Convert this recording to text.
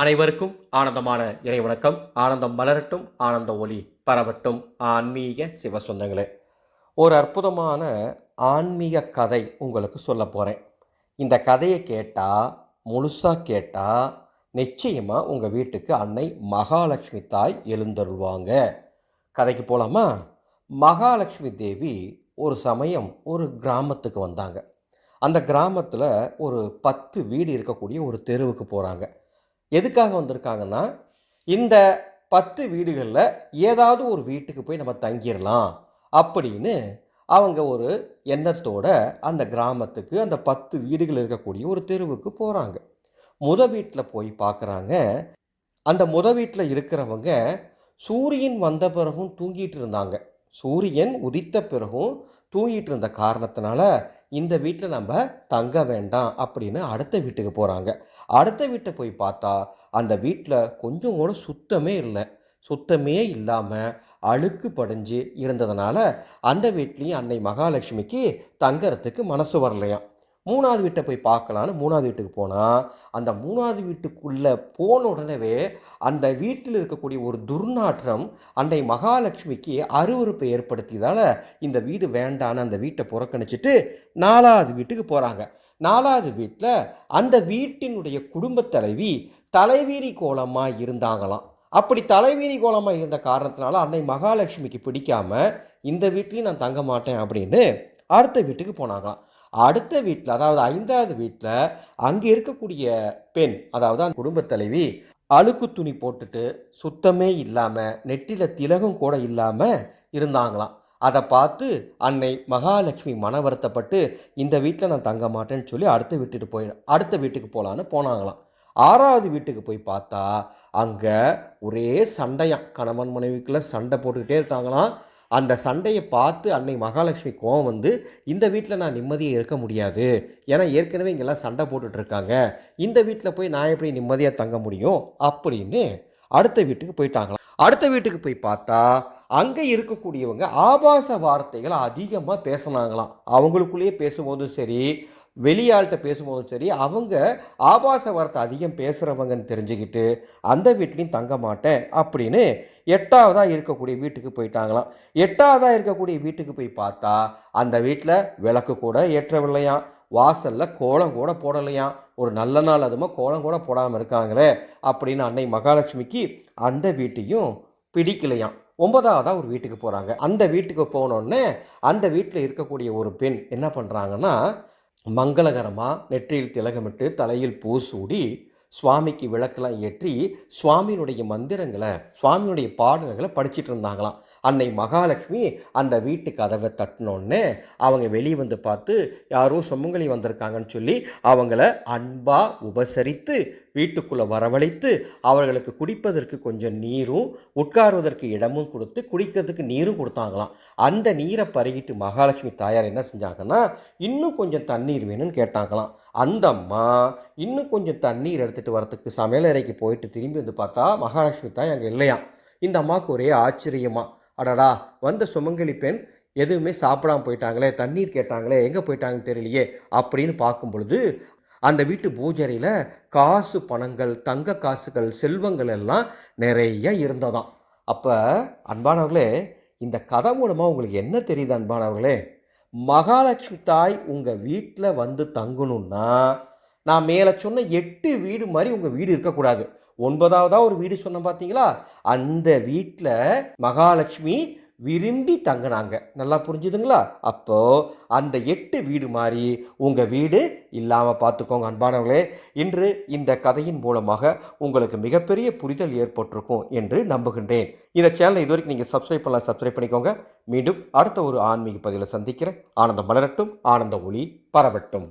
அனைவருக்கும் ஆனந்தமான இறை வணக்கம் ஆனந்தம் மலரட்டும் ஆனந்த ஒளி பரவட்டும். ஆன்மீக சிவ சொந்தங்களே ஒரு அற்புதமான ஆன்மீக கதை உங்களுக்கு சொல்ல போகிறேன் இந்த கதையை கேட்டால் முழுசாக கேட்டால் நிச்சயமாக உங்கள் வீட்டுக்கு அன்னை மகாலட்சுமி தாய் எழுந்தருள்வாங்க. கதைக்கு போகலாமா மகாலட்சுமி தேவி ஒரு சமயம் ஒரு கிராமத்துக்கு வந்தாங்க. அந்த கிராமத்தில் ஒரு பத்து வீடு இருக்கக்கூடிய ஒரு தெருவுக்கு போகிறாங்க எதுக்காக வந்திருக்காங்கன்னா இந்த பத்து வீடுகளில் ஏதாவது ஒரு வீட்டுக்கு போய் நம்ம தங்கிடலாம் அப்படின்னு அவங்க ஒரு எண்ணத்தோட அந்த கிராமத்துக்கு அந்த பத்து வீடுகள் இருக்கக்கூடிய ஒரு தெருவுக்கு போகிறாங்க முத வீட்டில் போய் பார்க்குறாங்க அந்த முத வீட்டில் இருக்கிறவங்க சூரியன் வந்த பிறகும் தூங்கிட்டு இருந்தாங்க. சூரியன் உதித்த பிறகும் தூங்கிட்டு இருந்த காரணத்தினால இந்த வீட்டில் நம்ம தங்க வேண்டாம் அப்படின்னு அடுத்த வீட்டுக்கு போகிறாங்க அடுத்த வீட்டை போய் பார்த்தா அந்த வீட்டில் கொஞ்சம் கூட சுத்தமே இல்லை. சுத்தமே இல்லாமல் அழுக்கு படிஞ்சு இருந்ததுனால அந்த வீட்லேயும் அன்னை மகாலட்சுமிக்கு தங்கறதுக்கு மனசு வரலையாம். மூணாவது வீட்டை போய் பார்க்கலான்னு மூணாவது வீட்டுக்கு போனால் அந்த மூணாவது வீட்டுக்குள்ளே போன உடனே அந்த வீட்டில் இருக்கக்கூடிய ஒரு துர்நாற்றம் அன்னை மகாலட்சுமிக்கு அருவருப்பை ஏற்படுத்தியதால் இந்த வீடு வேண்டான்னு அந்த வீட்டை புறக்கணிச்சிட்டு நாலாவது வீட்டுக்கு போகிறாங்க நாலாவது வீட்டில் அந்த வீட்டினுடைய குடும்பத் தலைவி தலைவீரி கோலமாக இருந்தாங்களாம். அப்படி தலைவீரி கோலமாக இருந்த காரணத்தினால அன்னை மகாலட்சுமிக்கு பிடிக்காமல் இந்த வீட்லேயும் நான் தங்க மாட்டேன் அப்படின்னு அடுத்த வீட்டுக்கு போனாங்களாம். அடுத்த வீட்டில் அதாவது ஐந்தாவது வீட்டில் அங்கே இருக்கக்கூடிய பெண் அதாவது அந்த குடும்பத் தலைவி அழுக்கு துணி போட்டுட்டு சுத்தமே இல்லாமல் நெட்டியில் திலகம் கூட இல்லாமல் இருந்தாங்களாம். அதை பார்த்து அன்னை மகாலட்சுமி மன வருத்தப்பட்டு இந்த வீட்டில் நான் தங்க மாட்டேன்னு சொல்லி அடுத்த வீட்டுக்கு போய் அடுத்த வீட்டுக்கு போகலான்னு போனாங்களாம். ஆறாவது வீட்டுக்கு போய் பார்த்தா அங்கே ஒரே சண்டையாம். கணவன் மனைவிக்குள்ளே சண்டை போட்டுக்கிட்டே இருக்காங்களாம். அந்த சண்டையை பார்த்து அன்னை மகாலட்சுமி கோவம் வந்து இந்த வீட்டில் நான் நிம்மதியாக இருக்க முடியாது. ஏன்னா ஏற்கனவே இங்கெல்லாம் சண்டை போட்டுட்ருக்காங்க. இந்த வீட்டில் போய் நான் எப்படி நிம்மதியாக தங்க முடியும்? அப்படின்னு அடுத்த வீட்டுக்கு போயிட்டாங்களாம். அடுத்த வீட்டுக்கு போய் பார்த்தா அங்கே இருக்கக்கூடியவங்க ஆபாச வார்த்தைகளை அதிகமாக பேசினாங்களாம். அவங்களுக்குள்ளேயே பேசும்போதும் சரி வெளியாள்கிட்ட பேசும்போதும் சரி அவங்க ஆபாச வார்த்தை அதிகம் பேசுகிறவங்கன்னு தெரிஞ்சுக்கிட்டு அந்த வீட்லேயும் தங்க மாட்டேன் அப்படின்னு எட்டாவதாக இருக்கக்கூடிய வீட்டுக்கு போயிட்டாங்களாம். எட்டாவதாக இருக்கக்கூடிய வீட்டுக்கு போய் பார்த்தா அந்த வீட்டில் விளக்கு கூட ஏற்றவில்லையாம். வாசலில் கோலம் கூட போடலையாம். ஒரு நல்ல நாள் அதுமா கோலம் கூட போடாமல் இருக்காங்களே அப்படின்னு அன்னை மகாலட்சுமிக்கு அந்த வீட்டையும் பிடிக்கலையாம். ஒன்பதாவதாக ஒரு வீட்டுக்கு போகிறாங்க அந்த வீட்டுக்கு போனோடனே அந்த வீட்டில் இருக்கக்கூடிய ஒரு பெண் என்ன பண்ணுறாங்கன்னா மங்களகரமாக நெற்றியில் திலகமிட்டு தலையில் பூ சூடி சுவாமிக்கு விளக்கெல்லாம் ஏற்றி சுவாமியினுடைய மந்திரங்களை சுவாமியினுடைய பாடல்களை படிச்சுட்டு இருந்தாங்களாம். அன்னை மகாலட்சுமி அந்த வீட்டு கதவை தட்டினோடனே அவங்க வெளியே வந்து பார்த்து யாரோ சொம்மங்களி வந்திருக்காங்கன்னு சொல்லி அவங்கள அன்பாக உபசரித்து வீட்டுக்குள்ளே வரவழைத்து அவர்களுக்கு குடிப்பதற்கு கொஞ்சம் நீரும் உட்காருவதற்கு இடமும் கொடுத்து குடிக்கிறதுக்கு நீரும் கொடுத்தாங்களாம். அந்த நீரை பருகிட்டு மகாலட்சுமி தாயார் என்ன செஞ்சாங்கன்னா இன்னும் கொஞ்சம் தண்ணீர் வேணும்னு கேட்டாங்களாம். அந்த அம்மா இன்னும் கொஞ்சம் தண்ணீர் எடுத்துகிட்டு வரத்துக்கு சமையலறைக்கு போயிட்டு திரும்பி வந்து பார்த்தா மகாலட்சுமி தான் அங்கே இல்லையா? இந்த அம்மாவுக்கு ஒரே ஆச்சரியமா. அடடா வந்த சுமங்கலி பெண் எதுவுமே சாப்பிடாம போயிட்டாங்களே தண்ணீர் கேட்டாங்களே எங்கே போயிட்டாங்கன்னு தெரியலையே அப்படின்னு பார்க்கும் பொழுது அந்த வீட்டு பூஜரையில் காசு பணங்கள் தங்க காசுகள் செல்வங்கள் எல்லாம் நிறைய இருந்ததாம். அப்போ அன்பானவர்களே இந்த கதை மூலமாக உங்களுக்கு என்ன தெரியுது அன்பானவர்களே? மகாலட்சுமி தாய் உங்கள் வீட்டில் வந்து தங்கணும்னா நான் மேலே சொன்ன எட்டு வீடு மாதிரி உங்கள் வீடு இருக்கக்கூடாது. ஒன்பதாவதாக ஒரு வீடு சொன்னேன் பார்த்தீங்களா அந்த வீட்டில் மகாலட்சுமி விரும்பி தங்கினாங்க. நல்லா புரிஞ்சுதுங்களா? அப்போது அந்த எட்டு வீடு மாதிரி உங்கள் வீடு இல்லாமல் பார்த்துக்கோங்க அன்பானவர்களே. இன்று இந்த கதையின் மூலமாக உங்களுக்கு மிகப்பெரிய புரிதல் ஏற்பட்டிருக்கும் என்று நம்புகின்றேன். இந்த சேனலை இது வரைக்கும் நீங்கள் சப்ஸ்கிரைப் பண்ணலாம் சப்ஸ்கிரைப் பண்ணிக்கோங்க. மீண்டும் அடுத்த ஒரு ஆன்மீக பதிவில் சந்திக்கிறேன். ஆனந்தம் மலரட்டும் ஆனந்த ஒளி பரவட்டும்.